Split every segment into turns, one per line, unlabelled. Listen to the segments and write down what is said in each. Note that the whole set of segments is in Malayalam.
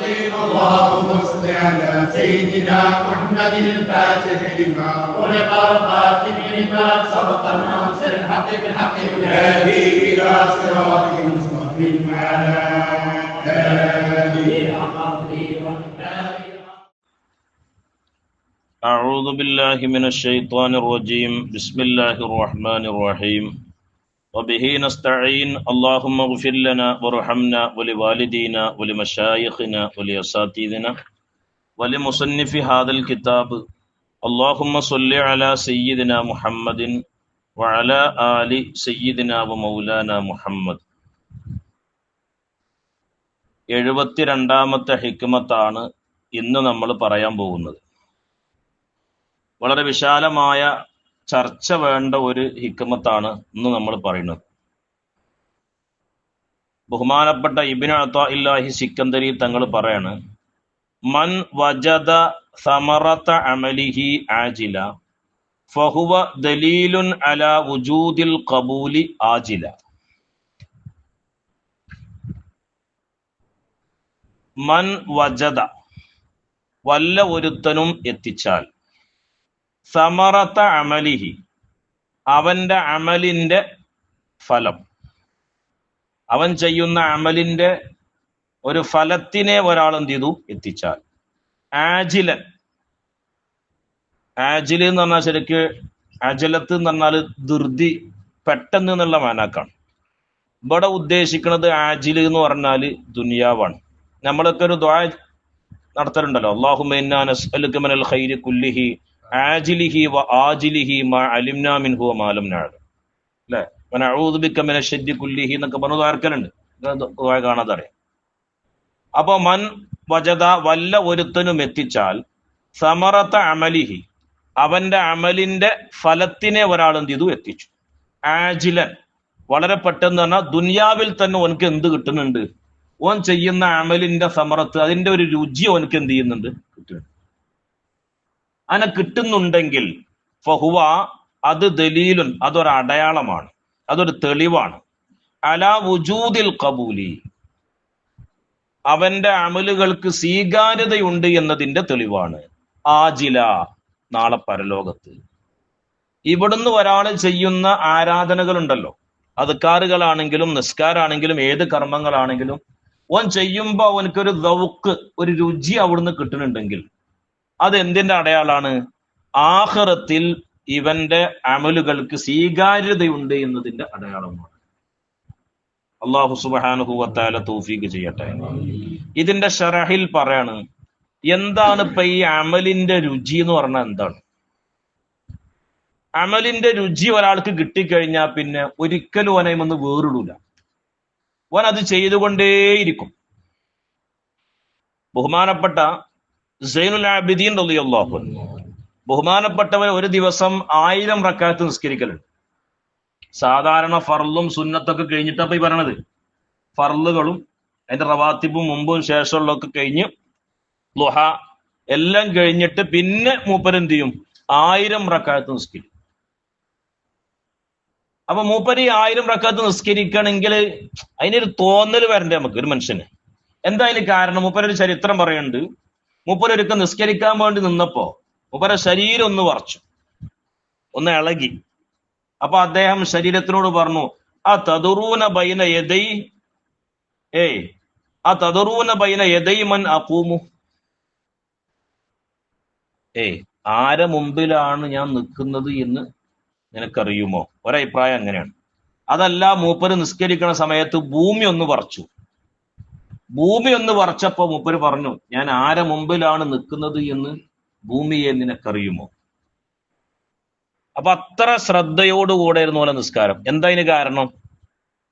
اللهم صل على سيدنا محمد الفاتح لما
خلق الخاتم لما سبق الناصر الحق بالحق
والهادي إلى صراطك المستقيم وعلى اله
أعوذ بالله من الشيطان الرجيم. بسم الله الرحمن الرحيم. وبه نستعين اللهم اغفر لنا وارحمنا ولوالدينا ولمشايخنا ولأساتذنا ولمصنف هذا الكتاب اللهم صل على سيدنا محمد وعلى آل سيدنا ومولانا محمد എഴുപത്തിരണ്ടാമത്തെ ഹിക്മത്താണ് ഇന്ന് നമ്മൾ പറയാൻ പോകുന്നത് വളരെ വിശാലമായ ചർച്ച വേണ്ട ഒരു ഹിക്കമത്താണ് ഇന്ന് നമ്മൾ പറയുന്നത്. ബഹുമാനപ്പെട്ട ഇബിൻ ഇല്ലാഹി സിക്കന്ദരി തങ്ങൾ പറയാണ് മൻ വജദ സമറത്ത അമലിഹി ആജില ഫഹുവ ദലീലുൻ അല വുജൂദിൽ കബൂലി ആജില. മൻ വജദ വല്ല ഒരുത്തനും എത്തിച്ചാൽ സമറത്ത അമലിഹി അവന്റെ അമലിന്റെ ഫലം. അവൻ ചെയ്യുന്ന അമലിന്റെ ഒരു ഫലത്തിനെ ഒരാൾ എന്ത് ചെയ്തു? എത്തിച്ചാൽ. ആജിലൻ. ആജിൽ എന്ന് പറഞ്ഞാൽ ശരിക്ക് അജലത്ത് എന്ന് പറഞ്ഞാൽ ധൃതി പെട്ടെന്ന് എന്നുള്ള മാനാക്കാണ്. ഇവിടെ ഉദ്ദേശിക്കുന്നത് ആജിൽ എന്ന് പറഞ്ഞാൽ ദുനിയാവാണ്. നമ്മളൊക്കെ ഒരു ദ്വാ നടത്തലുണ്ടല്ലോ. അള്ളാഹുമൽ ഖൈരി കുല്ലിഹി ആജിലിഹി വ ആജിലിഹി മിൻഹു കുല്ലിഹി അപ്പൊ മൻ വജത വല്ല ഒരുത്തനും എത്തിച്ചാൽ സമറത്ത അമലിഹി അവന്റെ അമലിന്റെ ഫലത്തിനെ ഒരാൾ എന്ത് ചെയ്തു? എത്തിച്ചു. ആജിലൻ. വളരെ പെട്ടെന്ന് പറഞ്ഞാൽ ദുനിയാവിൽ തന്നെ ഓനക്ക് എന്ത് കിട്ടുന്നുണ്ട്? ഓൻ ചെയ്യുന്ന അമലിന്റെ സമറത്ത് അതിന്റെ ഒരു രുചി ഓനക്ക് എന്ത് ചെയ്യുന്നുണ്ട്? കിട്ടുന്നുണ്ട്. അങ്ങനെ കിട്ടുന്നുണ്ടെങ്കിൽ ഫഹുവ അത് ദലീലുൻ അതൊരു അടയാളമാണ് അതൊരു തെളിവാണ്. അല വുജൂദിൽ കബൂലി അവന്റെ അമലുകൾക്ക് സ്വീകാര്യതയുണ്ട് എന്നതിന്റെ തെളിവാണ്. ആജില നാളെ പരലോകത്ത്. ഇവിടുന്ന് ഒരാൾ ചെയ്യുന്ന ആരാധനകളുണ്ടല്ലോ. അതുക്കാറുകളാണെങ്കിലും നിസ്കാരാണെങ്കിലും ഏത് കർമ്മങ്ങളാണെങ്കിലും ഓൻ ചെയ്യുമ്പോൾ അവനക്കൊരു ദൗക്ക് ഒരു രുചി അവിടുന്ന് കിട്ടുന്നുണ്ടെങ്കിൽ അത് എന്തിന്റെ അടയാളാണ്? ആഹ്റത്തിൽ ഇവന്റെ അമലുകൾക്ക് സ്വീകാര്യതയുണ്ട് എന്നതിന്റെ അടയാളമാണ്. അള്ളാഹു സുബാനുഹുവത്താല തൂഫീക്ക് ചെയ്യട്ടെ. ഇതിന്റെ ഷറഹിൽ പറയാണ് എന്താണ് ഇപ്പൊ ഈ അമലിന്റെ രുചി എന്ന് പറഞ്ഞാൽ എന്താണ്? അമലിന്റെ രുചി ഒരാൾക്ക് കിട്ടിക്കഴിഞ്ഞാൽ പിന്നെ ഒരിക്കലും ഓനയുമെന്ന് വേറിടൂല. ഓൻ അത് ചെയ്തുകൊണ്ടേയിരിക്കും. ബഹുമാനപ്പെട്ട സൈനുൽ ആബിദീൻ റളിയല്ലാഹു ബഹുമാനപ്പെട്ടവർ ഒരു ദിവസം ആയിരം റക്കാത്ത് നിസ്കരിക്കലുണ്ട്. സാധാരണ ഫർളും സുന്നത്തൊക്കെ കഴിഞ്ഞിട്ടാണ് ഈ പറയണത്. ഫർളുകളും അതിന്റെ റവാത്തിബും മുമ്പും ശേഷമുള്ളതൊക്കെ കഴിഞ്ഞ് ലുഹ എല്ലാം കഴിഞ്ഞിട്ട് പിന്നെ മൂപ്പരെന്ത് ചെയ്യും? ആയിരം റക്കാത്ത് നിസ്കരിക്കും. അപ്പൊ മൂപ്പര് ഈ ആയിരം റക്കാത്ത് നിസ്കരിക്കണമെങ്കിൽ അതിനൊരു തോന്നൽ വരണ്ടേ നമുക്ക് ഒരു മനുഷ്യന്? എന്താ അതിന് കാരണം? മൂപ്പരൊരു ചരിത്രം പറയുന്നുണ്ട്. മൂപ്പരൊരുക്കം നിസ്കരിക്കാൻ വേണ്ടി നിന്നപ്പോ മൂപ്പര ശരീരം ഒന്ന് വറച്ചു ഒന്ന് ഇളകി. അപ്പൊ അദ്ദേഹം ശരീരത്തിനോട് പറഞ്ഞു ആ തതുറൂന ബൈന എതൈ ഏയ് ആ തതുറൂന ബൈന എതൈ മൻ അപൂമു ഏയ് ആരെ മുമ്പിലാണ് ഞാൻ നിൽക്കുന്നത് എന്ന് നിനക്കറിയുമോ? ഒരഭിപ്രായം അങ്ങനെയാണ്. അതല്ല മൂപ്പര് നിസ്കരിക്കുന്ന സമയത്ത് ഭൂമി ഒന്ന് പറിച്ചു ഭൂമി ഒന്ന് പറിച്ചപ്പോ മൂപ്പര് പറഞ്ഞു ഞാൻ ആരെ മുമ്പിലാണ് നിൽക്കുന്നത് എന്ന് ഭൂമിയെ നിനക്കറിയുമോ? അപ്പൊ അത്ര ശ്രദ്ധയോടുകൂടെയായിരുന്നു ഓല നിസ്കാരം. എന്താ ഇതിന് കാരണം?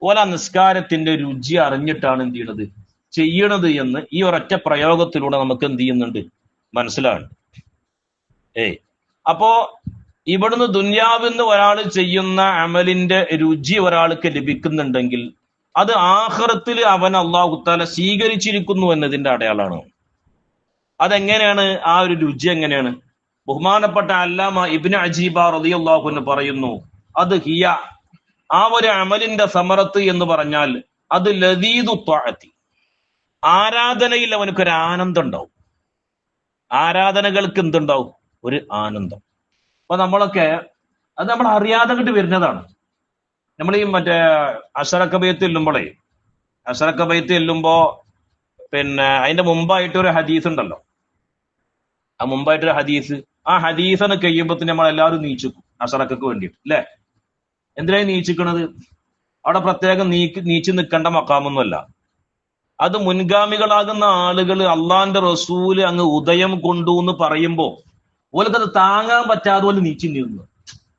ഓല നിസ്കാരത്തിന്റെ രുചി അറിഞ്ഞിട്ടാണ് എന്ത് ചെയ്യണത്? ചെയ്യണത് എന്ന് ഈ ഒരൊറ്റ പ്രയോഗത്തിലൂടെ നമുക്ക് എന്ത് ചെയ്യുന്നുണ്ട്? മനസ്സിലാണ് ഏയ്. അപ്പോ ഇവിടുന്ന് ദുന്യാവിന്ന് ഒരാൾ ചെയ്യുന്ന അമലിന്റെ രുചി ഒരാൾക്ക് ലഭിക്കുന്നുണ്ടെങ്കിൽ അത് ആഹ്റത്തിൽ അവൻ അള്ളാഹുത്താല സ്വീകരിച്ചിരിക്കുന്നു എന്നതിന്റെ അടയാളമാണ് അതെങ്ങനെയാണ്? ആ ഒരു രുചി എങ്ങനെയാണ്? ബഹുമാനപ്പെട്ട അല്ലാമ ഇബിന് അജീബ റതി റളിയല്ലാഹു പറയുന്നു അത് ഹിയ. ആ ഒരു അമലിന്റെ സമരത്ത് എന്ന് പറഞ്ഞാൽ അത് ലതീദു ത്വാഅത്തി. ആരാധനയിൽ അവനക്കൊരു ആനന്ദം ഉണ്ടാവും. ആരാധനകൾക്ക് എന്തുണ്ടാവും? ഒരു ആനന്ദം. അപ്പൊ നമ്മളൊക്കെ അത് നമ്മൾ അറിയാതെ കണ്ട് വരുന്നതാണ്. നമ്മൾ ഈ മറ്റേ അഷറക്ക ബൈത്ത് ചെല്ലുമ്പോളേ അഷറക്ക ബൈത്ത് ചെല്ലുമ്പോ പിന്നെ അതിന്റെ മുമ്പായിട്ട് ഒരു ഹദീസ് ഉണ്ടല്ലോ. ആ മുമ്പായിട്ടൊരു ഹദീസ് ആ ഹദീസന്ന് കഴിയുമ്പത്തിന് നമ്മൾ എല്ലാവരും നീച്ചിക്കും അഷറക്കക്ക് വേണ്ടിയിട്ട് അല്ലേ? എന്തിനായി നീച്ചിക്കണത്? അവിടെ പ്രത്യേകം നീക്ക് നീച്ചു നിൽക്കേണ്ട മക്കാമൊന്നുമല്ല. അത് മുൻഗാമികളാകുന്ന ആളുകൾ അള്ളാന്റെ റസൂൽ അങ്ങ് ഉദയം കൊണ്ടു എന്ന് പറയുമ്പോ ഓലക്കത് താങ്ങാൻ പറ്റാതെ പോലെ നീച്ചിരുന്നു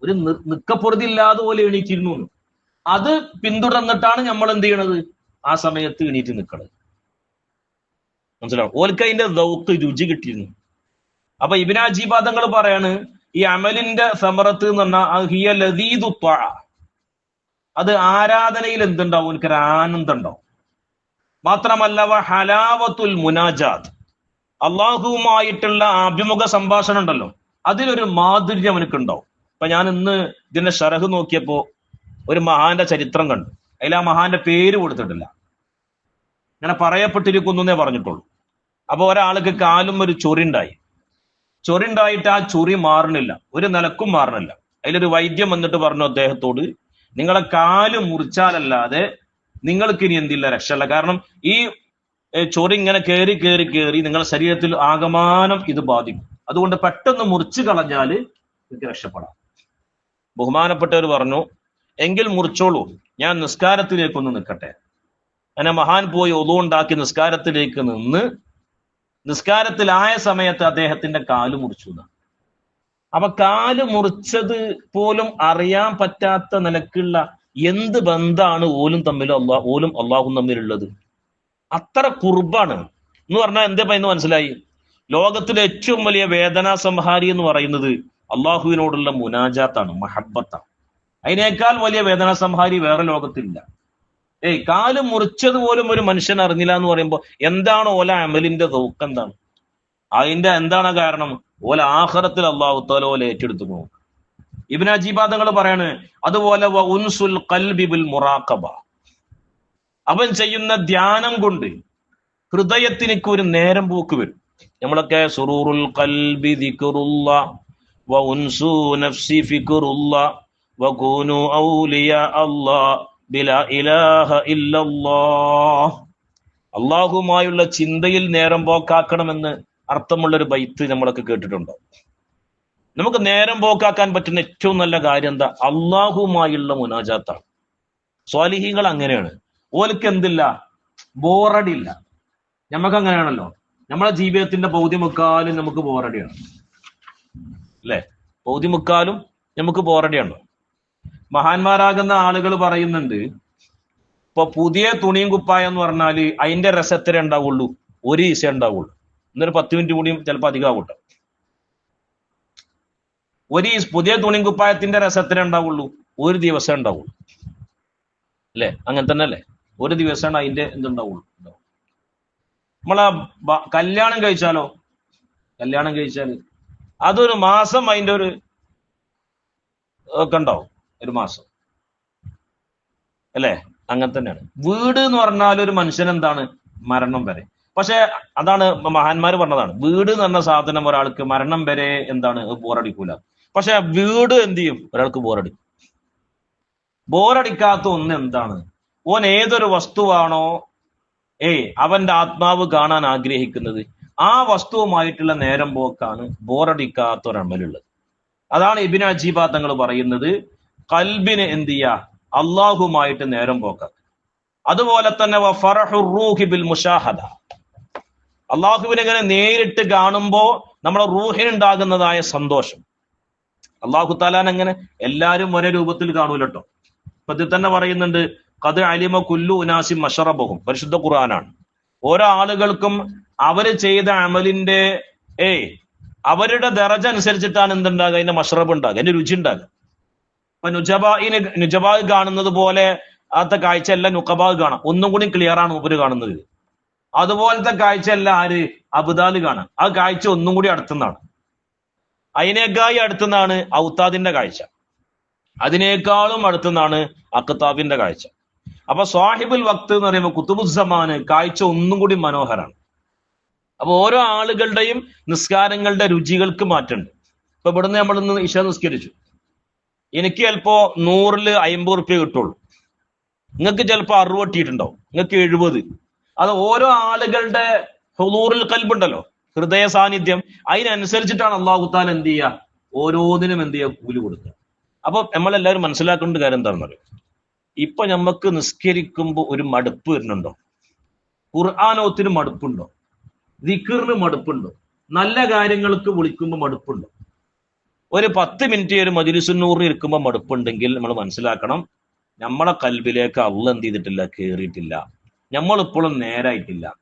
ഒരു നി- നിക്കപ്പൊറുതി ഇല്ലാതെ പോലെ എണീറ്റിരുന്നു. എന്ന്. അത് പിന്തുടർന്നിട്ടാണ് നമ്മൾ എന്ത് ചെയ്യണത്? ആ സമയത്ത് എണീറ്റ് നിൽക്കണത് മനസ്സിലാവും? ഓൽക്ക് അതിന്റെ ദൗക്ക് രുചി കിട്ടിയിരുന്നു. അപ്പൊ ഇബിനാജീപാദങ്ങൾ പറയാണ് ഈ അമലിന്റെ സമറത്ത് എന്ന് പറഞ്ഞാൽ. അത് ആരാധനയിൽ എന്തുണ്ടാവും? എനിക്കൊരു ആനന്ദം ഉണ്ടാവും മാത്രമല്ല ഹലാവത്തുൽ മുനാജാദ് അള്ളാഹുവുമായിട്ടുള്ള അഭിമുഖ സംഭാഷണം ഉണ്ടല്ലോ അതിലൊരു മാധുര്യം എനിക്കുണ്ടാവും അപ്പൊ ഞാൻ ഇന്ന് ഇതിന്റെ ഷറഹ് നോക്കിയപ്പോ ഒരു മഹാന്റെ ചരിത്രം കണ്ടു. അതിൽ ആ മഹാന്റെ പേര് കൊടുത്തിട്ടില്ല. ഇങ്ങനെ പറയപ്പെട്ടിരിക്കുന്നു എന്നേ പറഞ്ഞിട്ടുള്ളൂ. അപ്പൊ ഒരാൾക്ക് കാലും ഒരു ചൊറി ഉണ്ടായി ചൊറി ഉണ്ടായിട്ട് ആ ചൊറി മാറണില്ല. ഒരു നിലക്കും മാറണില്ല. അതിലൊരു വൈദ്യം വന്നിട്ട് പറഞ്ഞു അദ്ദേഹത്തോട് നിങ്ങളെ കാൽ മുറിച്ചാലല്ലാതെ നിങ്ങൾക്ക് ഇനി എന്തില്ല രക്ഷയില്ല. കാരണം ഈ ചൊറി ഇങ്ങനെ കയറി കയറി കയറി നിങ്ങളുടെ ശരീരത്തിൽ ആകമാനം ഇത് ബാധിക്കും. അതുകൊണ്ട് പെട്ടെന്ന് മുറിച്ചു കളഞ്ഞാൽ നിങ്ങൾക്ക് രക്ഷപ്പെടാം. ബഹുമാനപ്പെട്ടവർ പറഞ്ഞു എങ്കിൽ മുറിച്ചോളൂ. ഞാൻ നിസ്കാരത്തിലേക്കൊന്ന് നിൽക്കട്ടെ. അങ്ങനെ മഹാൻ പോയി ഒതു ഉണ്ടാക്കി നിസ്കാരത്തിലേക്ക് നിന്ന് നിസ്കാരത്തിലായ സമയത്ത് അദ്ദേഹത്തിന്റെ കാൽ മുറിച്ചു. അപ്പൊ കാൽ മുറിച്ചത് പോലും അറിയാൻ പറ്റാത്ത നിലക്കുള്ള എന്ത് ബന്ധാണ് ഓലും തമ്മിൽ അള്ളാ ഓലും അള്ളാഹും തമ്മിലുള്ളത്? അത്ര കുർബാണ്. എന്ന് പറഞ്ഞാൽ എന്താ എന്ന് മനസ്സിലായി? ലോകത്തിലെ ഏറ്റവും വലിയ വേദനാ സംഹാരി എന്ന് പറയുന്നത് അള്ളാഹുവിനോടുള്ള മുനാജാത്താണ് മഹബത്താണ്. അതിനേക്കാൾ വലിയ വേദന സംഹാരി വേറെ ലോകത്തില്ല. ഏയ് കാൽ മുറിച്ചത് പോലും ഒരു മനുഷ്യൻ അറിഞ്ഞില്ല എന്ന് പറയുമ്പോൾ എന്താണ് ഓല അമലിന്റെ ദൗക്ക് എന്താണ്? അതിന്റെ എന്താണ് കാരണം? ഓല ആഹ്റത്തിൽ അള്ളാഹു താല ഓല ഏറ്റെടുത്തു. പോകും ഇബിൻ അജീബാദങ്ങൾ പറയാണ് അതുപോലെ ഉൻസുൽ അവൻ ചെയ്യുന്ന ധ്യാനം കൊണ്ട് ഹൃദയത്തിന് ഒരു നേരം പോക്ക് വരും. നമ്മളൊക്കെ സുറൂറുൽ കൽബി ദിക്കുറുള്ള വ ഉൻസു നഫ്സി ഫിക്റുല്ല വ أولياء الله بلا ബിലാ ഇലാഹ ഇല്ലല്ലാഹ്. അള്ളാഹുമായുള്ള ചിന്തയിൽ നേരം പോക്കാക്കണമെന്ന് അർത്ഥമുള്ള ഒരു ബൈത്ത് നമ്മളൊക്കെ കേട്ടിട്ടുണ്ടോ. നമുക്ക് നേരം പോക്കാക്കാൻ പറ്റുന്ന ഏറ്റവും നല്ല കാര്യം എന്താ? അള്ളാഹുമായുള്ള മുനാജാത്താണ്. സ്വാലിഹികൾ അങ്ങനെയാണ്. ഓലക്ക് എന്തില്ല? ബോറടില്ല നമുക്ക് അങ്ങനെയാണല്ലോ നമ്മളെ ജീവിതത്തിന്റെ പൗതിമുക്കാലും നമുക്ക് ബോറടിയാണ്. അല്ലേ? പൗതിമുക്കാലും നമുക്ക് ബോറടിയാണ് മഹാന്മാരാകുന്ന ആളുകൾ പറയുന്നുണ്ട് ഇപ്പൊ പുതിയ തുണിയും കുപ്പായം എന്ന് പറഞ്ഞാൽ അതിന്റെ രസത്തിലേ ഉണ്ടാവുള്ളൂ? ഒരു ഈസ ഉണ്ടാവുള്ളൂ. എന്നൊരു പത്ത് മിനിറ്റ് കൂടിയും ചിലപ്പോൾ അധികമാവട്ടെ ഒരു ഈസ് പുതിയ തുണിയും കുപ്പായത്തിന്റെ രസത്തിലേ ഉണ്ടാവുള്ളൂ? ഒരു ദിവസം ഉണ്ടാവുള്ളൂ. അല്ലെ? അങ്ങനെ തന്നെ അല്ലേ? ഒരു ദിവസമാണ് അതിന്റെ എന്തുണ്ടാവുള്ളൂ. നമ്മളെ കല്യാണം കഴിച്ചാലോ? കല്യാണം കഴിച്ചാൽ അതൊരു മാസം അതിന്റെ ഒരു ഒക്കെ ഉണ്ടാവും. ഒരു മാസം. അല്ലേ? അങ്ങനെ തന്നെയാണ്. വീട് എന്ന് പറഞ്ഞാൽ ഒരു മനുഷ്യൻ എന്താണ്? മരണം വരെ. പക്ഷെ അതാണ് മഹാന്മാര് പറഞ്ഞതാണ്. വീട് എന്ന് പറഞ്ഞ സാധനം ഒരാൾക്ക് മരണം വരെ എന്താണ്? ബോറടിക്കൂല. പക്ഷെ വീട് എന്ത് ചെയ്യും? ഒരാൾക്ക് ബോറടിക്കും. ബോറടിക്കാത്ത ഒന്ന് എന്താണ്? ഓൻ ഏതൊരു വസ്തുവാണോ ഏയ് അവന്റെ ആത്മാവ് കാണാൻ ആഗ്രഹിക്കുന്നത് ആ വസ്തുവുമായിട്ടുള്ള നേരം പോക്കാണ് ബോറടിക്കാത്ത ഒരമലുള്ളത് അതാണ് ഇബിൻ അജീബ തങ്ങൾ പറയുന്നത്. കൽബിന് എന്ത് ചെയ്യുക അള്ളാഹുമായിട്ട് നേരം പോക്കുക അതുപോലെ തന്നെ ബിൽ മുഷാഹദ. അള്ളാഹുവിനെ ഇങ്ങനെ നേരിട്ട് കാണുമ്പോ നമ്മുടെ റൂഹിനുണ്ടാകുന്നതായ സന്തോഷം. അള്ളാഹു താലാൻ അങ്ങനെ എല്ലാരും ഒരേ രൂപത്തിൽ കാണൂലട്ടോ. ഇപ്പൊ ഇതിൽ തന്നെ പറയുന്നുണ്ട് കത് അലിമ കുല്ലു ഉനാസി മഷറബഹും. പരിശുദ്ധ ഖുർആനാണ്. ഓരോ ആളുകൾക്കും അവർ ചെയ്ത അമലിന്റെ ഏയ് അവരുടെ ദറജ അനുസരിച്ചിട്ടാണ് എന്തുണ്ടാകുക? അതിന്റെ മഷറബ് ഉണ്ടാകുക അതിന്റെ രുചി ഉണ്ടാകുക. നുജബാഗ് കാണുന്നത് പോലെ അത്തെ കാഴ്ച അല്ല നുക്കബാഗ് കാണാം. ഒന്നും കൂടി ക്ലിയർ ആണ് ഉപര് കാണുന്നത്. അതുപോലത്തെ കാഴ്ച അല്ല ആര്? അബുദാൽ കാണാം. ആ കാഴ്ച ഒന്നും കൂടി അടുത്തുനിന്നാണ് അതിനേക്കായി അടുത്തുനിന്നാണ് ഔത്താദിന്റെ കാഴ്ച. അതിനേക്കാളും അടുത്തുനിന്നാണ് അക്കത്താബിന്റെ കാഴ്ച. അപ്പൊ സ്വാഹിബുൽ വക്ത് എന്ന് പറയുമ്പോൾ കുത്തുബുസമാന് കാഴ്ച ഒന്നും കൂടി മനോഹരാണ്. അപ്പൊ ഓരോ ആളുകളുടെയും നിസ്കാരങ്ങളുടെ രുചികൾക്ക് മാറ്റമുണ്ട്. ഇപ്പൊ ഇവിടുന്ന് നമ്മൾ ഇന്ന് ഇഷ നിസ്കരിച്ചു. എനിക്ക് ചിലപ്പോ നൂറിൽ അമ്പത് റുപ്യ കിട്ടുള്ളൂ. നിങ്ങൾക്ക് ചിലപ്പോ അറുപത് കിട്ടിയിട്ടുണ്ടാവും. നിങ്ങൾക്ക് എഴുപത്. അത് ഓരോ ആളുകളുടെ ഹുദൂറിൽ കൽബുണ്ടല്ലോ. ഹൃദയ സാന്നിധ്യം. അതിനനുസരിച്ചിട്ടാണ് അള്ളാഹു താൻ എന്ത് ചെയ്യുക? ഓരോന്നിനും എന്ത് ചെയ്യുക? കൂലി കൊടുക്കുക. അപ്പൊ നമ്മളെല്ലാവരും മനസ്സിലാക്കേണ്ട കാര്യം എന്താണെന്ന് അറിയാം? ഇപ്പൊ നമുക്ക് നിസ്കരിക്കുമ്പോൾ ഒരു മടുപ്പ് വരുന്നുണ്ടോ? ഖുർആാനോത്തിന് മടുപ്പുണ്ടോ? ദിക്കറിന് മടുപ്പുണ്ടോ? നല്ല കാര്യങ്ങൾക്ക് വിളിക്കുമ്പോൾ മടുപ്പുണ്ടോ? ഒരു പത്ത് മിനിറ്റ് ഒരു മജിലിസുന്നൂറിന് ഇരിക്കുമ്പോൾ മടുപ്പുണ്ടെങ്കിൽ നമ്മൾ മനസ്സിലാക്കണം നമ്മളെ കൽബിലേക്ക് അള്ള എന്ത് ചെയ്തിട്ടില്ല കയറിയിട്ടില്ല നമ്മളിപ്പോഴും നേരായിട്ടില്ല.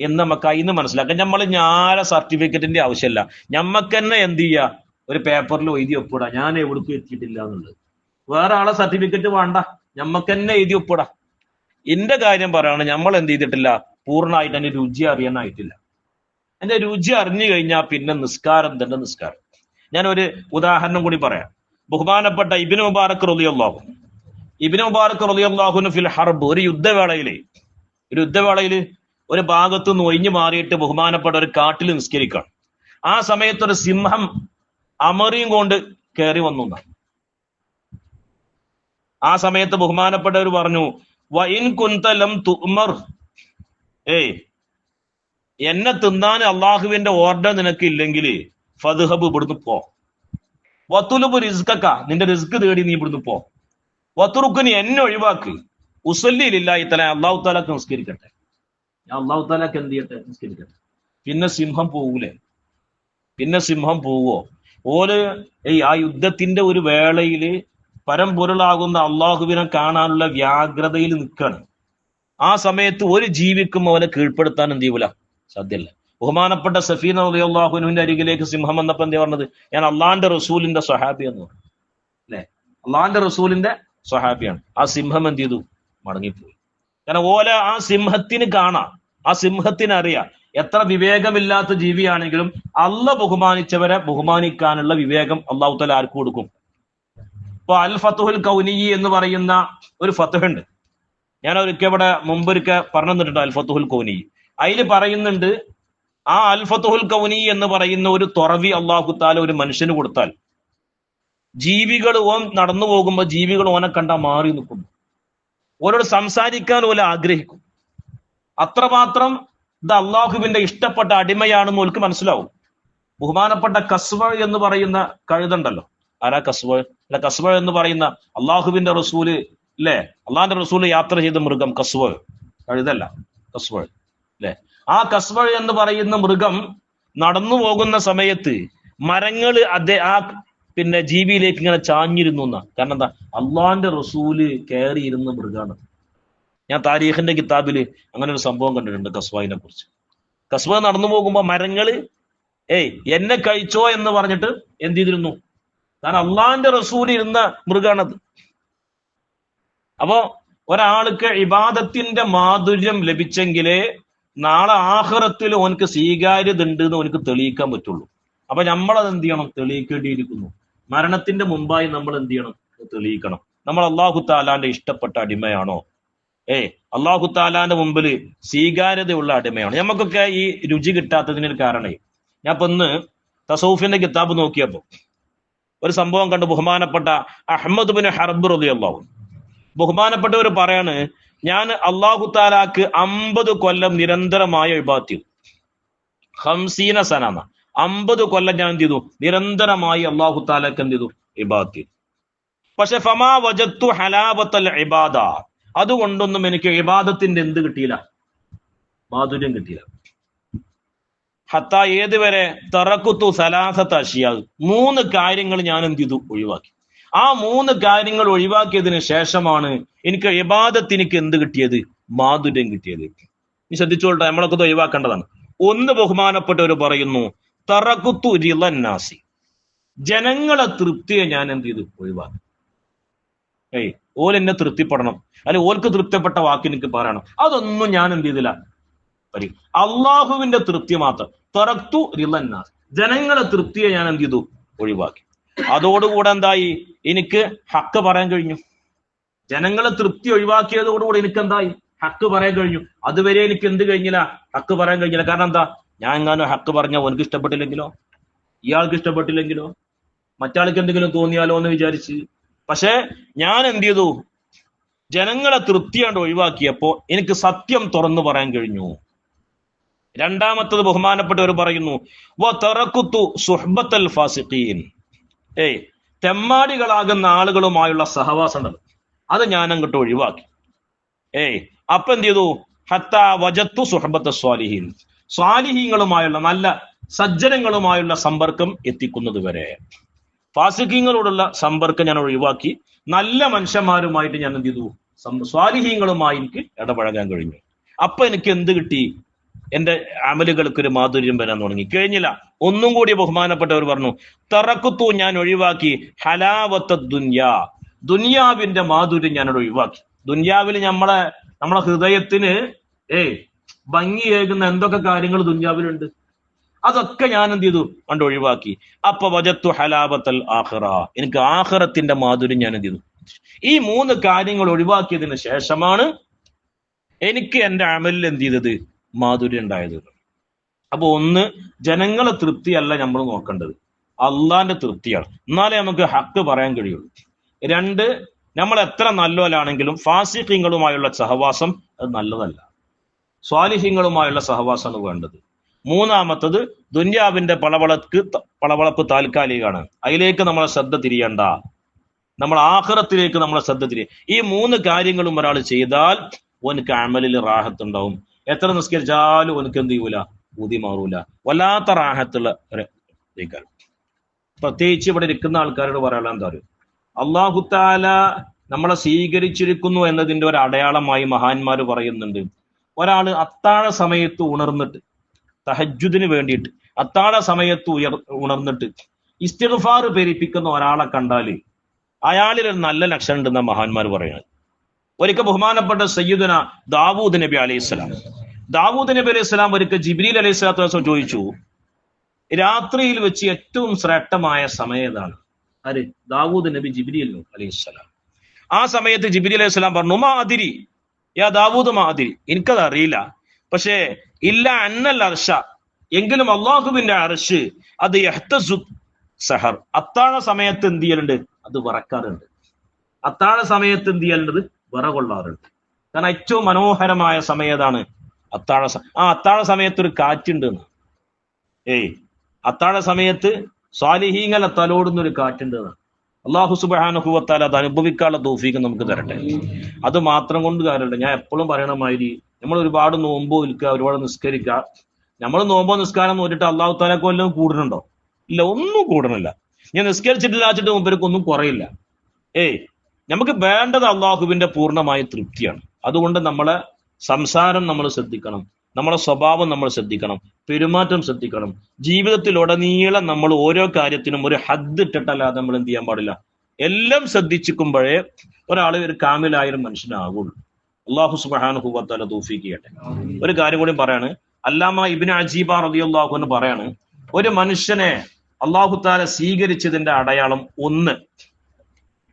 എന്ന് നമുക്ക് അതിന്ന് മനസ്സിലാക്കാം. നമ്മൾ ഞാന സർട്ടിഫിക്കറ്റിന്റെ ആവശ്യമില്ല നമ്മക്ക് തന്നെ എന്ത് ചെയ്യുക ഒരു പേപ്പറിൽ എഴുതി ഒപ്പിടാം ഞാൻ എവിടേക്കും എത്തിയിട്ടില്ല എന്നുള്ളത്. വേറെ ആളെ സർട്ടിഫിക്കറ്റ് വേണ്ട. നമ്മക്ക് തന്നെ എഴുതി ഒപ്പിടാം എന്റെ കാര്യം പറയാണ് നമ്മൾ എന്ത് ചെയ്തിട്ടില്ല? പൂർണമായിട്ട് അതിന്റെ രുചി അറിയാനായിട്ടില്ല. എന്റെ രുചി അറിഞ്ഞു കഴിഞ്ഞാൽ പിന്നെ നിസ്കാരം തന്നെ നിസ്കാരം. ഞാൻ ഒരു ഉദാഹരണം കൂടി പറയാം. ബഹുമാനപ്പെട്ട ഇബിന് മുബാറക് റളിയല്ലാഹു ഇബിന് മുബാറക് റളിയല്ലാഹുവിന് ഫിൽ ഹർബ് ഒരു യുദ്ധവേളയിൽ ഒരു യുദ്ധവേളയിൽ ഒരു ഭാഗത്തു നിന്ന് ഒഴിഞ്ഞു മാറിയിട്ട് ബഹുമാനപ്പെട്ട ഒരു കാട്ടിൽ നിസ്കരിക്കണം. ആ സമയത്ത് ഒരു സിംഹം അമറിയും കൊണ്ട് കയറി വന്നു ആ സമയത്ത് ബഹുമാനപ്പെട്ടവർ പറഞ്ഞു വൈൻ കുന്തലം തുമർ. ഏയ് എന്നെ തിന്നാൻ അള്ളാഹുവിന്റെ ഓർഡർ നിനക്ക് ഇല്ലെങ്കിൽ ഫദ്ഹബ് ഇവിടുന്ന് പോ. വത്തുലുബ് റിസ്കക്ക നിന്റെ റിസ്ക് തേടി നീ ഇവിടുന്ന് പോ. വത്തുറുക്കുനി എന്നെ ഒഴിവാക്ക്. ഉസല്ലിയില്ല ഇത്തല അള്ളാഹു താലാക്ക് നിസ്കരിക്കട്ടെ. ഞാൻ അള്ളാഹു താലാക്ക് എന്ത് ചെയ്യട്ടെ? നിസ്കരിക്കട്ടെ. പിന്നെ സിംഹം പോകൂലേ പിന്നെ സിംഹം പോവോ? ഓൽ ഈ ആ യുദ്ധത്തിന്റെ ഒരു വേളയിൽ പരമ്പൊരുളാകുന്ന അള്ളാഹുവിനെ കാണാനുള്ള വ്യാഗ്രതയിൽ നിൽക്കാണ് ആ സമയത്ത് ഒരു ജീവിക്കും അവനെ കീഴ്പ്പെടുത്താൻ എന്ത് ചെയ്യൂല? സാധ്യല്ല. ബഹുമാനപ്പെട്ട സഫീന അള്ളാഹുനുവിന്റെ അരികിലേക്ക് സിംഹം വന്നപ്പോ എന്താ പറഞ്ഞത്? ഞാൻ അള്ളാന്റെ റസൂലിന്റെ സഹാബി എന്ന് പറഞ്ഞു. അല്ലെ? അള്ളാന്റെ റസൂലിന്റെ സഹാബിയാണ് ആ സിംഹം എന്ത് ചെയ്തു? മടങ്ങിപ്പോയി. കാരണം ഓല ആ സിംഹത്തിന് കാണാം. ആ സിംഹത്തിന് അറിയാം. എത്ര വിവേകമില്ലാത്ത ജീവിയാണെങ്കിലും അള്ള ബഹുമാനിച്ചവരെ ബഹുമാനിക്കാനുള്ള വിവേകം അള്ളാഹു തല ആർക്ക് കൊടുക്കും? ഇപ്പൊ അൽ ഫത്തുഹുൽ കൗനി എന്ന് പറയുന്ന ഒരു ഫത്തുഹുണ്ട്. ഞാൻ ഒരിക്കൽ ഇവിടെ മുമ്പൊരിക്കൽ പറഞ്ഞു തന്നിട്ടുണ്ട് അൽ ഫത്തുഹുൽ കൗനി. അതിൽ പറയുന്നുണ്ട് ആ അൽഫത്തുഹുൽ കൗനി എന്ന് പറയുന്ന ഒരു തുറവി അള്ളാഹു താല ഒരു മനുഷ്യന് കൊടുത്താൽ ജീവികൾ ഓൻ നടന്നു പോകുമ്പോൾ ജീവികൾ ഓനെ കണ്ട മാറി നിൽക്കുന്നു ഓരോട് സംസാരിക്കാൻ ഓല ആഗ്രഹിക്കും. അത്രമാത്രം ഇത് അള്ളാഹുവിന്റെ ഇഷ്ടപ്പെട്ട അടിമയാണെന്ന് ഓൽക്ക് മനസ്സിലാവും. ബഹുമാനപ്പെട്ട കസ്വ എന്ന് പറയുന്ന കഴുതണ്ടല്ലോ. ആരാ കസ്വ? അല്ല കസ്വ എന്ന് പറയുന്ന അള്ളാഹുവിന്റെ റസൂൽ അല്ലേ അള്ളാഹിന്റെ റസൂൽ യാത്ര ചെയ്ത മൃഗം കസ്വ. കഴുതല്ല കസ്വ. അല്ലെ ആ കസ്വ എന്ന് പറയുന്ന മൃഗം നടന്നു പോകുന്ന സമയത്ത് മരങ്ങൾ അതെ ആ പിന്നെ ജീവിയിലേക്ക് ഇങ്ങനെ ചാഞ്ഞിരുന്നു എന്നാ. കാരണം എന്താ? അള്ളാന്റെ റസൂൽ കയറിയിരുന്ന മൃഗമാണ് ഞാൻ താരീഖിന്റെ കിതാബിൽ അങ്ങനെ ഒരു സംഭവം കണ്ടിട്ടുണ്ട് കസ്വായിനെ കുറിച്ച്. കസ്വ നടന്നു പോകുമ്പോ മരങ്ങൾ ഏയ് എന്നെ കഴിച്ചോ എന്ന് പറഞ്ഞിട്ട് എന്ത് ചെയ്തിരുന്നു? കാരണം അള്ളാന്റെ റസൂൽ ഇരുന്ന മൃഗാണത്. അപ്പോ ഒരാൾക്ക് ഇബാദത്തിന്റെ മാധുര്യം ലഭിച്ചെങ്കിലേ നാളെ ആഹ്റത്തിൽ ഓനക്ക് സ്വീകാര്യത ഉണ്ട് എന്ന് ഓനക്ക് തെളിയിക്കാൻ പറ്റുള്ളൂ. അപ്പൊ നമ്മളത് എന്ത് ചെയ്യണം? തെളിയിക്കേണ്ടിയിരിക്കുന്നു. മരണത്തിന്റെ മുമ്പായി നമ്മൾ എന്ത് ചെയ്യണം? തെളിയിക്കണം. നമ്മൾ അള്ളാഹു താലാന്റെ ഇഷ്ടപ്പെട്ട അടിമയാണോ? ഏ അള്ളാഹു താലാന്റെ മുമ്പിൽ സ്വീകാര്യതയുള്ള അടിമയാണ്? നമുക്കൊക്കെ ഈ രുചി കിട്ടാത്തതിന് ഒരു കാരണേ. ഞാൻ ഇപ്പൊ ഇന്ന് തസൂഫിന്റെ കിതാബ് നോക്കിയപ്പോ ഒരു സംഭവം കണ്ട് ബഹുമാനപ്പെട്ട അഹമ്മദ് ബിൻ ഹർബ് റളിയല്ലാഹു ബഹുമാനപ്പെട്ടവർ പറയാണ് ഞാൻ അള്ളാഹു താലാക്ക് അമ്പത് കൊല്ലം നിരന്തരമായ ചെയ്തു. ഹംസീന സനാന്ന അമ്പത് കൊല്ലം ഞാൻ എന്ത് ചെയ്തു? നിരന്തരമായി അള്ളാഹു താലാക്ക് എന്ത് ചെയ്തു? ഇബാത്തി പക്ഷെ ഫമാ വജത്തു ഹലാബത്തൽ ഇബാദ. അതുകൊണ്ടൊന്നും എനിക്ക് ഇബാദത്തിന്റെ എന്ത് കിട്ടിയില്ല? മാധുര്യം കിട്ടിയില്ല. ഹത്ത ഏതുവരെ? തറക്കുത്തു സലാസത്ത് അഷിയാൽ മൂന്ന് കാര്യങ്ങൾ ഞാൻ എന്ത് ചെയ്തു? ഒഴിവാക്കി. ആ മൂന്ന് കാര്യങ്ങൾ ഒഴിവാക്കിയതിന് ശേഷമാണ് എനിക്ക് ഇബാദത്ത് എനിക്ക് എന്ത് കിട്ടിയത്? മാധുര്യം കിട്ടിയത്. നീ ശ്രദ്ധിച്ചോട്ടെ നമ്മളൊക്കെ ഒഴിവാക്കേണ്ടതാണ്. ഒന്ന് ബഹുമാനപ്പെട്ടവർ പറയുന്നു തറക്കുത്തു റിലന്നാസി ജനങ്ങളെ തൃപ്തിയെ ഞാൻ എന്ത് ചെയ്തു? ഒഴിവാക്കി. ഏയ് ഓൽ എന്നെ തൃപ്തിപ്പെടണം. അല്ലെ ഓൽക്ക് തൃപ്തിപ്പെട്ട വാക്ക് എനിക്ക് പറയണം. അതൊന്നും ഞാൻ എന്ത് ചെയ്തില്ല. അള്ളാഹുവിന്റെ തൃപ്തി മാത്രം. തറക്തു റിലന്നാസ് ജനങ്ങളെ തൃപ്തിയെ ഞാൻ എന്ത് ചെയ്തു? ഒഴിവാക്കി. അതോടുകൂടെ എന്തായി? എനിക്ക് ഹക്ക് പറയാൻ കഴിഞ്ഞു. ജനങ്ങളെ തൃപ്തി ഒഴിവാക്കിയതോടുകൂടി എനിക്ക് എന്തായി? ഹക്ക് പറയാൻ കഴിഞ്ഞു. അതുവരെ എനിക്ക് എന്ത് കഴിഞ്ഞില്ല? ഹക്ക് പറയാൻ കഴിഞ്ഞില്ല. കാരണം എന്താ? ഞാൻ എങ്ങാനും ഹക്ക് പറഞ്ഞ ഓനക്ക് ഇഷ്ടപ്പെട്ടില്ലെങ്കിലോ? ഇയാൾക്ക് ഇഷ്ടപ്പെട്ടില്ലെങ്കിലോ? മറ്റാൾക്ക് എന്തെങ്കിലും തോന്നിയാലോ എന്ന് വിചാരിച്ച്. പക്ഷേ ഞാൻ എന്ത് ചെയ്തു? ജനങ്ങളെ തൃപ്തിയാണ്ട് ഒഴിവാക്കിയപ്പോ എനിക്ക് സത്യം തുറന്നു പറയാൻ കഴിഞ്ഞു. രണ്ടാമത്തത് ബഹുമാനപ്പെട്ടവർ പറയുന്നു വ തറക്കുത്തു ഫാസിഖീൻ. ഏയ് തെമ്മാടികളാകുന്ന ആളുകളുമായുള്ള സഹവാസം അത് ഞാൻ അങ്ങോട്ട് ഒഴിവാക്കി. ഏയ് അപ്പൊ എന്ത് ചെയ്തു? ഹത്ത വജത്തു സുഹബത്ത് സ്വാലിഹീൻ. സ്വാലിഹീങ്ങളുമായുള്ള നല്ല സജ്ജനങ്ങളുമായുള്ള സമ്പർക്കം എത്തിക്കുന്നത് വരെ. ഫാസിഖീങ്ങളോടുള്ള സമ്പർക്കം ഞാൻ ഒഴിവാക്കി. നല്ല മനുഷ്യന്മാരുമായിട്ട് ഞാൻ എന്ത് ചെയ്തു? സ്വാലിഹീങ്ങളുമായി എനിക്ക് ഇടപഴകാൻ കഴിഞ്ഞു. അപ്പൊ എനിക്ക് എന്ത് കിട്ടി? എന്റെ അമലുകൾക്ക് ഒരു മാധുര്യം വരാൻ തുടങ്ങി. കഴിഞ്ഞില്ല. ഒന്നും കൂടി ബഹുമാനപ്പെട്ടവർ പറഞ്ഞു തറക്കുത്തു ഞാൻ ഒഴിവാക്കി ഹലാവത്ത ദുന്യാ. ദുനിയാവിന്റെ മാധുര്യം ഞാൻ ഒഴിവാക്കി. ദുന്യാവിൽ നമ്മളെ നമ്മളെ ഹൃദയത്തിന് ഏയ് ഭംഗിയേകുന്ന എന്തൊക്കെ കാര്യങ്ങൾ ദുന്യാവിലുണ്ട്? അതൊക്കെ ഞാൻ എന്ത് ചെയ്തു കണ്ട് ഒഴിവാക്കി. അപ്പൊ വജത്തു ഹലാബത്തൽ ആഹ്റ എനിക്ക് ആഹ്റത്തിന്റെ മാധുര്യം ഞാൻ എന്ത് ചെയ്തു ഈ മൂന്ന് കാര്യങ്ങൾ ഒഴിവാക്കിയതിന് ശേഷമാണ് എനിക്ക് എന്റെ അമലിൽ എന്ത് ചെയ്തത് മാധുര്യം ഉണ്ടായത്. അപ്പൊ ഒന്ന് ജനങ്ങളെ തൃപ്തിയല്ല നമ്മൾ നോക്കേണ്ടത്. അള്ളാന്റെ തൃപ്തിയാണ്. എന്നാലേ നമുക്ക് ഹക്ക് പറയാൻ കഴിയുള്ളൂ. രണ്ട് നമ്മൾ എത്ര നല്ലവരാണെങ്കിലും ഫാസിഖിങ്ങളുമായുള്ള സഹവാസം അത് നല്ലതല്ല. സ്വാലിഹ്യങ്ങളുമായുള്ള സഹവാസമാണ് വേണ്ടത്. മൂന്നാമത്തത് ദുന്യാവിന്റെ പളവളക്ക് പളവളപ്പ് താൽക്കാലികമാണ്. അതിലേക്ക് നമ്മളെ ശ്രദ്ധ തിരിയണ്ട. നമ്മൾ ആഹ്റത്തിലേക്ക് നമ്മളെ ശ്രദ്ധ തിരിയ. ഈ മൂന്ന് കാര്യങ്ങളും ഒരാൾ ചെയ്താൽ ഓനക്ക് അമലിൽ റാഹത്തുണ്ടാവും എത്ര നിസ്കരിച്ചാലും ഓനക്ക് എന്ത് ചെയ്യൂല? ഊതി മാറൂല. വല്ലാത്ത റാഹത്തുള്ള ഒരു പ്രത്യേകിച്ച് ഇവിടെ ഇരിക്കുന്ന ആൾക്കാരോട് പറയാനുള്ള എന്താ പറയുക അള്ളാഹുത്താല നമ്മളെ സ്വീകരിച്ചിരിക്കുന്നു എന്നതിന്റെ ഒരു അടയാളമായി മഹാന്മാര് പറയുന്നുണ്ട്. ഒരാൾ അത്താഴ സമയത്ത് ഉണർന്നിട്ട് തഹജുദിന് വേണ്ടിയിട്ട് അത്താഴ സമയത്ത് ഉയർ ഉണർന്നിട്ട് ഇസ്തിഫാർ പെരിപ്പിക്കുന്ന ഒരാളെ കണ്ടാൽ അയാളിൽ ഒരു നല്ല ലക്ഷണം ഉണ്ടെന്ന മഹാന്മാർ പറയുന്നത് ഒരിക്കൽ ബഹുമാനപ്പെട്ട സയ്യിദുന ദാവൂദ് നബി അലൈഹി സ്വലാം. ദാവൂദ് നബി അലൈഹി സ്വലാം ഒരിക്കൽ ജിബ്രീൽ അലൈഹി സ്വലാത്തു വസ്ലാം ചോദിച്ചു രാത്രിയിൽ വെച്ച് ഏറ്റവും ശ്രേഷ്ഠമായ സമയം ഏതാണ്? ദാവൂദ് നബി ജിബ്രീൽ അലൈഹി സ്വലാം. ആ സമയത്ത് ജിബ്രീൽ അലൈഹി സ്വലാം പറഞ്ഞു മാ അതിരി. യാ ദാവൂദ് മാ അതിരി. എനിക്കത് അറിയില്ല. പക്ഷേ ഇല്ല അന്നൽ അർഷ എങ്കിലും അള്ളാഹുവിന്റെ അർഷ് അത് സഹർ. അത്താഴ സമയത്ത് എന്ത് ചെയ്യലുണ്ട്? അത് വറക്കാറുണ്ട്. അത്താഴ സമയത്ത് എന്ത് ചെയ്യലുണ്ട്? വിറ കൊള്ളാറുണ്ട് കാരണം ഏറ്റവും മനോഹരമായ സമയം ഏതാണ്? അത്താഴ ആ അത്താഴ സമയത്ത് ഒരു കാറ്റുണ്ട്. ഏയ് അത്താഴ സമയത്ത് സ്വാലിഹീങ്ങൾ തലോടുന്ന ഒരു കാറ്റുണ്ട്. അള്ളാഹു സുബാനുഭവത്താൽ അത് അനുഭവിക്കാനുള്ള തോഫീക്ക് നമുക്ക് തരട്ടെ. അത് മാത്രം കൊണ്ട് കാര്യമുണ്ട് ഞാൻ എപ്പോഴും പറയണ മാതിരി നമ്മൾ ഒരുപാട് നോമ്പോ നിൽക്കുക ഒരുപാട് നിസ്കരിക്കുക. നമ്മൾ നോമ്പോ നിസ്കാരം നോക്കിയിട്ട് അള്ളാഹു താലക്കോ എല്ലാം കൂടുന്നുണ്ടോ? ഇല്ല ഒന്നും കൂടണില്ല ഞാൻ നിസ്കരിച്ചിട്ടില്ലാച്ചിട്ട് മുമ്പേക്കൊന്നും കുറയില്ല. ഏയ് നമുക്ക് വേണ്ടത് അള്ളാഹുവിന്റെ പൂർണമായ തൃപ്തിയാണ്. അതുകൊണ്ട് നമ്മളെ സംസാരം നമ്മൾ ശ്രദ്ധിക്കണം. നമ്മളെ സ്വഭാവം നമ്മൾ ശ്രദ്ധിക്കണം. പെരുമാറ്റം ശ്രദ്ധിക്കണം. ജീവിതത്തിലുടനീളം നമ്മൾ ഓരോ കാര്യത്തിനും ഒരു ഹദ് ഇട്ടിട്ടല്ലാതെ നമ്മൾ എന്ത് ചെയ്യാൻ പാടില്ല. എല്ലാം ശ്രദ്ധിച്ചിരിക്കുമ്പോഴേ ഒരാൾ ഒരു കാമിലായൊരു മനുഷ്യനാകുള്ളൂ അള്ളാഹു സുബാനുഹുവത്തല തൂഫിക്കട്ടെ ഒരു കാര്യം കൂടി പറയാണ്. അല്ലാമ ഇബിൻ അജീബ റബി അള്ളാഹു എന്ന് പറയാണ് ഒരു മനുഷ്യനെ അള്ളാഹു താല സ്വീകരിച്ചതിന്റെ അടയാളം ഒന്ന്.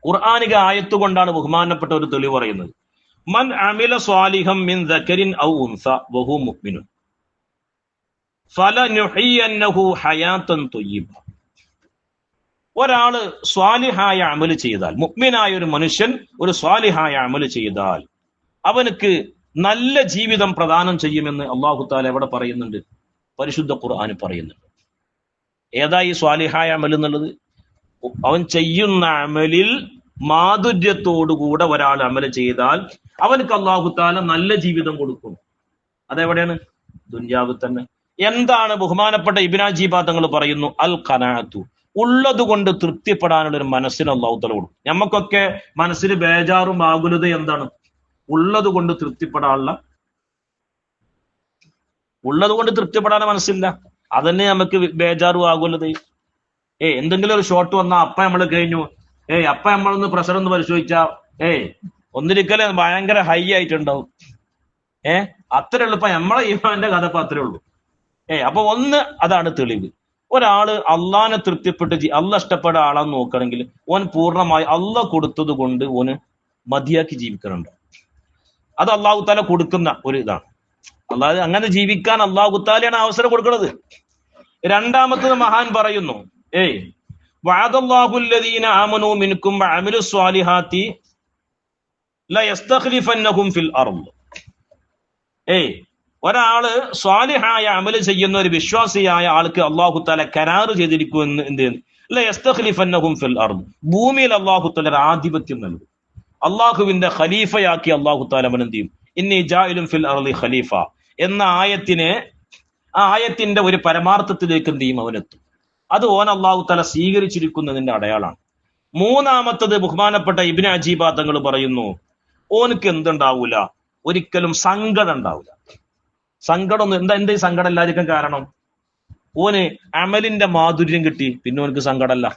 ഖുർആാനിക ആയത്ത് കൊണ്ടാണ് ബഹുമാനപ്പെട്ട ഒരു തെളിവ് പറയുന്നത്. മൻ അമില സ്വാലിഹം മിൻ ദക്കരിൻ ഔ ഉൻസ ത്വയ്യിബ ഒരാൾ സ്വാലിഹായ അമൽ ചെയ്താൽ മുഗ്മിനായ ഒരു മനുഷ്യൻ ഒരു സ്വാലിഹായ അമൽ ചെയ്താൽ അവനക്ക് നല്ല ജീവിതം പ്രദാനം ചെയ്യുമെന്ന് അള്ളാഹു താല എവിടെ പറയുന്നുണ്ട്? പരിശുദ്ധ ഖുർആൻ പറയുന്നുണ്ട്. ഏതായി സ്വാലിഹായ അമൽ എന്നുള്ളത്? അവൻ ചെയ്യുന്ന അമലിൽ മാധുര്യത്തോടുകൂടെ ഒരാൾ അമൽ ചെയ്താൽ അവനക്ക് അള്ളാഹു താല നല്ല ജീവിതം കൊടുക്കും. അതെവിടെയാണ്? ദുന്യാവ് തന്നെ. എന്താണ് ബഹുമാനപ്പെട്ട ഇബിനാജീബ തങ്ങൾ പറയുന്നു? അൽ കനാത്തു ഉള്ളത് കൊണ്ട് തൃപ്തിപ്പെടാനുള്ള ഒരു മനസ്സിന് അള്ളാഹു താല കൊടുക്കും. നമുക്കൊക്കെ മനസ്സിന് ബേജാറും ആകുലത എന്താണ്? ഉള്ളത് കൊണ്ട് തൃപ്തിപ്പെടാനുള്ള ഉള്ളത് കൊണ്ട് തൃപ്തിപ്പെടാൻ മനസ്സില്ല. അതന്നെ നമുക്ക് ബേജാറും ആകുലത ഏ എന്തെങ്കിലും ഒരു ഷോട്ട് വന്നാ അപ്പ നമ്മൾ കഴിഞ്ഞു? ഏയ് അപ്പ നമ്മളൊന്ന് പ്രഷർ ഒന്ന് പരിശോധിച്ചാ ഏയ് ഒന്നിരിക്കൽ ഭയങ്കര ഹൈ ആയിട്ടുണ്ടാവും. ഏ അത്ര എളുപ്പം നമ്മളെ ഈമാന്റെ കഥ അത്രേ ഉള്ളൂ. ഏ അപ്പൊ ഒന്ന് അതാണ് തെളിവ്. ഒരാൾ അള്ളാനെ തൃപ്തിപ്പെട്ട് അള്ള ഇഷ്ടപ്പെട്ട ആളാന്ന് നോക്കണമെങ്കിൽ ഓൻ പൂർണമായി അള്ള കൊടുത്തത് കൊണ്ട് ഓന് മതിയാക്കി ജീവിക്കുന്നുണ്ട് അത് അള്ളാഹു താല കൊടുക്കുന്ന ഒരു ഇതാണ്. അല്ലാതെ അങ്ങനെ ജീവിക്കാൻ അള്ളാഹു താലയാണ് അവസരം കൊടുക്കുന്നത്. രണ്ടാമത്തത് മഹാൻ പറയുന്നു ഏയ്. മിൻകും ഫിൽ അർൾ ഒരാൾ സ്വാലിഹായ അമൽ ചെയ്യുന്ന ഒരു വിശ്വാസിയായ ആൾക്ക് അള്ളാഹു താല കരാറ് ചെയ്തിരിക്കുമെന്ന് എന്ത് ലയസ്തഖ്ലിഫന്നഹും ഫിൽ അർൾ ഭൂമിയിൽ അള്ളാഹു താല ആധിപത്യം നൽകും. അള്ളാഹുവിന്റെ ഖലീഫയാക്കി അള്ളാഹു താല അവൻ എന്ത് ചെയ്യും? ഇന്നി ജായിലും ഫിൽ അർളി ഖലീഫ. എന്ന ആയത്തിനെ ആ ആയത്തിന്റെ ഒരു പരമാർത്ഥത്തിലേക്ക് എന്ത് ചെയ്യും? അവനെത്തും അത് ഓൻ അള്ളാഹു തല സ്വീകരിച്ചിരിക്കുന്നതിന്റെ അടയാളാണ്. മൂന്നാമത്തത് ബഹുമാനപ്പെട്ട ഇബിന് അജീബ തങ്ങൾ പറയുന്നു ഓനക്ക് എന്തുണ്ടാവൂല? ഒരിക്കലും സങ്കടം ഉണ്ടാവൂല. സങ്കടം എന്താ എന്താ ഈ സങ്കടം എല്ലാവർക്കും കാരണം? ഓന് അമലിന്റെ മാധുര്യം കിട്ടി പിന്നെ ഓനക്ക് സങ്കടമല്ല.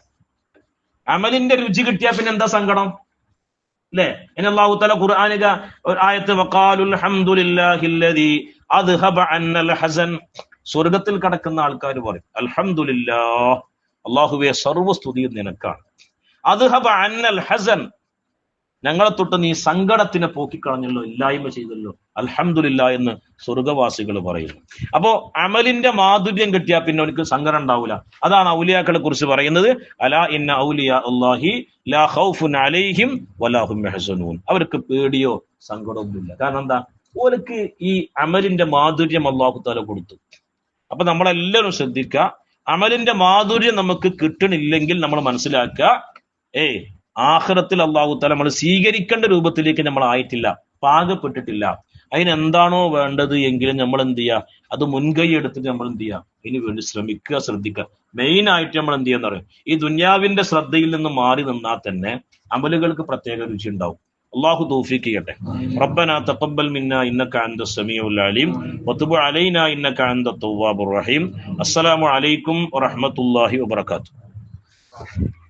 അമലിന്റെ രുചി കിട്ടിയാ പിന്നെ എന്താ സങ്കടം? അല്ലേ ഇനി അള്ളാഹു തല ഖുർആാനിക ആയത്ത് വക്കാലുൽ ഹംദുലില്ലാഹില്ലദി അദ്ഹബ ഹസൻ. സ്വർഗത്തിൽ കടക്കുന്ന ആൾക്കാർ പറയും അൽഹംദുലില്ലാ അള്ളാഹുവെ സർവസ്തുതിയും നിനക്കാണ്. അദ്ഹബ ഹസൻ. ഞങ്ങളെ തൊട്ട് നീ സങ്കടത്തിനെ പോക്കിക്കളഞ്ഞല്ലോ ഇല്ലായ്മ ചെയ്തല്ലോ. അലഹമില്ല എന്ന് സ്വർഗവാസികൾ പറയുന്നു. അപ്പോ അമലിന്റെ മാധുര്യം കിട്ടിയാൽ പിന്നെ അവനക്ക് സങ്കടം ഉണ്ടാവില്ല അതാണ് ഔലിയാക്കളെ കുറിച്ച് പറയുന്നത് അലാ ഇന്ന ഔലിയ അല്ലാഹി ലാ ഖൗഫുൻ അലൈഹിം വലാഹും മെഹസനൂൻ അവർക്ക് പേടിയോ സങ്കടമൊന്നുമില്ല. കാരണം എന്താ? ഓലക്ക് ഈ അമലിന്റെ മാധുര്യം അള്ളാഹു താല കൊടുത്തു. അപ്പൊ നമ്മളെല്ലാവരും ശ്രദ്ധിക്കുക. അമലിന്റെ മാധുര്യം നമുക്ക് കിട്ടണില്ലെങ്കിൽ നമ്മൾ മനസ്സിലാക്കുക. ഏ ആഹ്റത്തിൽ അള്ളാഹു തല നമ്മൾ സ്വീകരിക്കേണ്ട രൂപത്തിലേക്ക് നമ്മൾ ആയിട്ടില്ല. പാകപ്പെട്ടിട്ടില്ല. അതിനെന്താണോ വേണ്ടത് എങ്കിലും നമ്മൾ എന്ത് ചെയ്യുക അത് മുൻകൈ എടുത്തിട്ട് നമ്മൾ എന്ത് ചെയ്യുക അതിന് വേണ്ടി ശ്രമിക്കുക ശ്രദ്ധിക്കുക. മെയിൻ ആയിട്ട് നമ്മൾ എന്ത് ചെയ്യാന്ന് പറയും? ഈ ദുന്യാവിന്റെ ശ്രദ്ധയിൽ നിന്ന് മാറി നിന്നാൽ തന്നെ അമലുകൾക്ക് പ്രത്യേക രുചി ഉണ്ടാവും. അള്ളാഹു തോഫിക്കട്ടെ റബ്ബന തഖബ്ബൽ മിന്നാ ഇന്നക അൻത സമീഉൽ അലീം. വതുബ് അലൈനാ ഇന്നക അൻത തവ്വാബുർ റഹീം. അസ്സലാമു അലൈക്കും വറഹ്മത്തുള്ളാഹി വബറകാതുഹു.